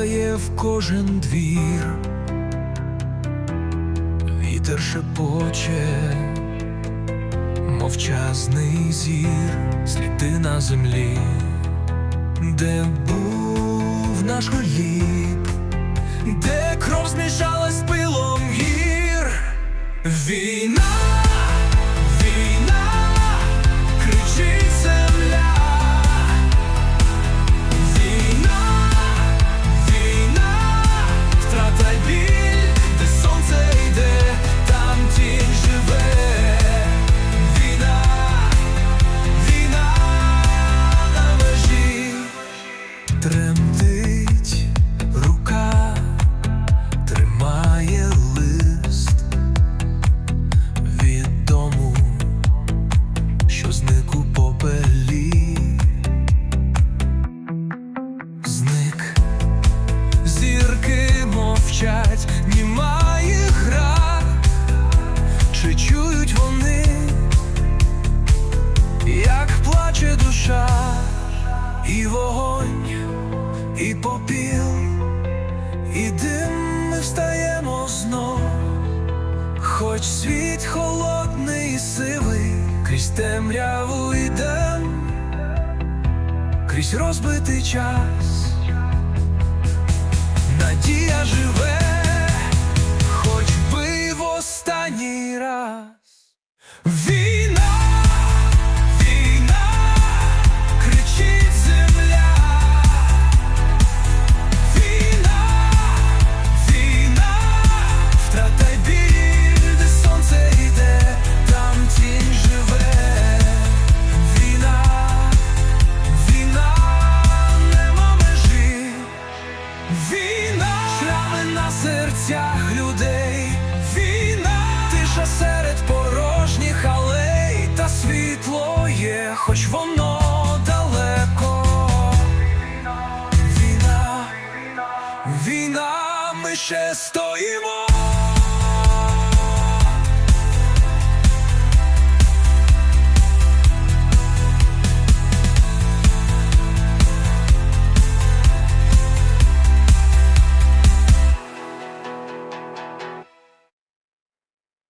в кожен двір, вітер шепоче, мовчазний зір, сліди на землі, де був наш голіб, де кров змішалась з пилом гір. Війна, тремтить і попіл, і дим ми встаємо знов, хоч світ холодний і сивий, крізь темряву йдем крізь розбитий час. Надія живе, хоч би в останній раз. Війна, шрами на серцях людей, війна, тиша серед порожніх алей, та світло є, хоч воно далеко. Війна, війна, ми ще сто